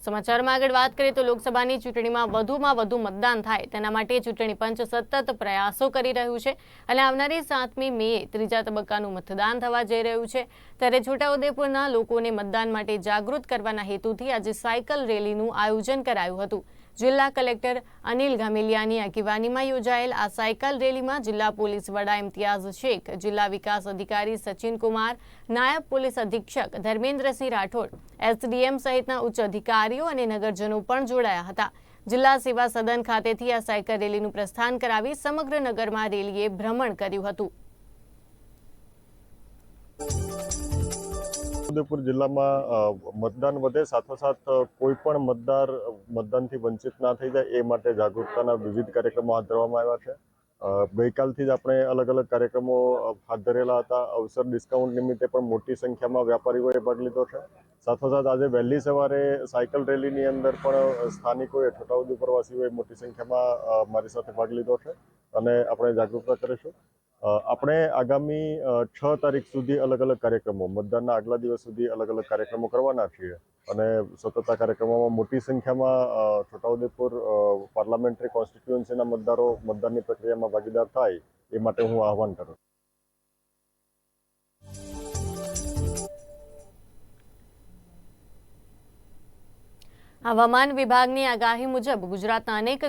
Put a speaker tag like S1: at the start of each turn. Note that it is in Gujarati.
S1: સમાચારમાં આગળ વાત કરીએ તો લોકસભાની ચૂંટણીમાં વધુમાં વધુ મતદાન થાય તેના માટે ચૂંટણી પંચ સતત પ્રયાસો કરી રહ્યું છે અને આવનારી સાતમી મેએ ત્રીજા તબક્કાનું મતદાન થવા જઈ રહ્યું છે. ત્યારે છોટાઉદેપુરના લોકોને મતદાન માટે જાગૃત કરવાના હેતુથી આજે સાયકલ રેલીનું આયોજન કરાયું હતું. જિલ્લા કલેક્ટર અનિલ ગામેલિયાની આગેવાનીમાં યોજાયેલ આ સાયકલ રેલીમાં જિલ્લા પોલીસ વડા ઇમ્તિયાઝ શેખ, જિલ્લા વિકાસ અધિકારી સચિન કુમાર, નાયબ પોલીસ અધિક્ષક ધર્મેન્દ્રસિંહ રાઠોડ, એસડીએમ સહિતના ઉચ્ચ અધિકારીઓ અને નગરજનો પણ જોડાયા હતા. જિલ્લા સેવા સદન ખાતેથી આ સાયકલ રેલીનું પ્રસ્થાન કરાવી સમગ્ર નગરમાં રેલીએ ભ્રમણ કર્યું હતું.
S2: ઉદયપુર જિલ્લામાં મતદાન વધે, સાથોસાથ સાથ કોઈ પણ મતદાર મતદાનથી વંચિત ના થઈ જાય, એ માટે જાગૃતતાના વિવિધ કાર્યક્રમો હાથ ધરવામાં આવ્યા છે. ગઈકાલથી જ આપણે અલગ અલગ કાર્યક્રમો હાથ ધરેલા હતા. અવસર ડિસ્કાઉન્ટ નિમિત્તે પણ મોટી સંખ્યામાં વ્યાપારીઓએ ભાગ લીધો છે. સાથોસાથ, આજે વહેલી સવારે સાયકલ રેલીની અંદર પણ સ્થાનિકોએ છોટાઉદેપુર વાસીઓએ મોટી સંખ્યામાં મારી સાથે ભાગ લીધો છે. અને આપણે જાગૃતતા કરીશું. આપણે આગામી છ તારીખ સુધી અલગ અલગ કાર્યક્રમો, મતદાનના આગલા દિવસ સુધી અલગ અલગ કાર્યક્રમો કરવાના છીએ અને સતત કાર્યક્રમોમાં મોટી સંખ્યામાં છોટાઉદેપુર પાર્લામેન્ટરી કોન્સ્ટિટ્યુઅન્સીના મતદારો મતદાનની પ્રક્રિયામાં ભાગીદાર થાય, એ માટે હું આહવાન કરું.
S1: હવામાન વિભાગની આગાહી મુજબ ગુજરાતના અનેક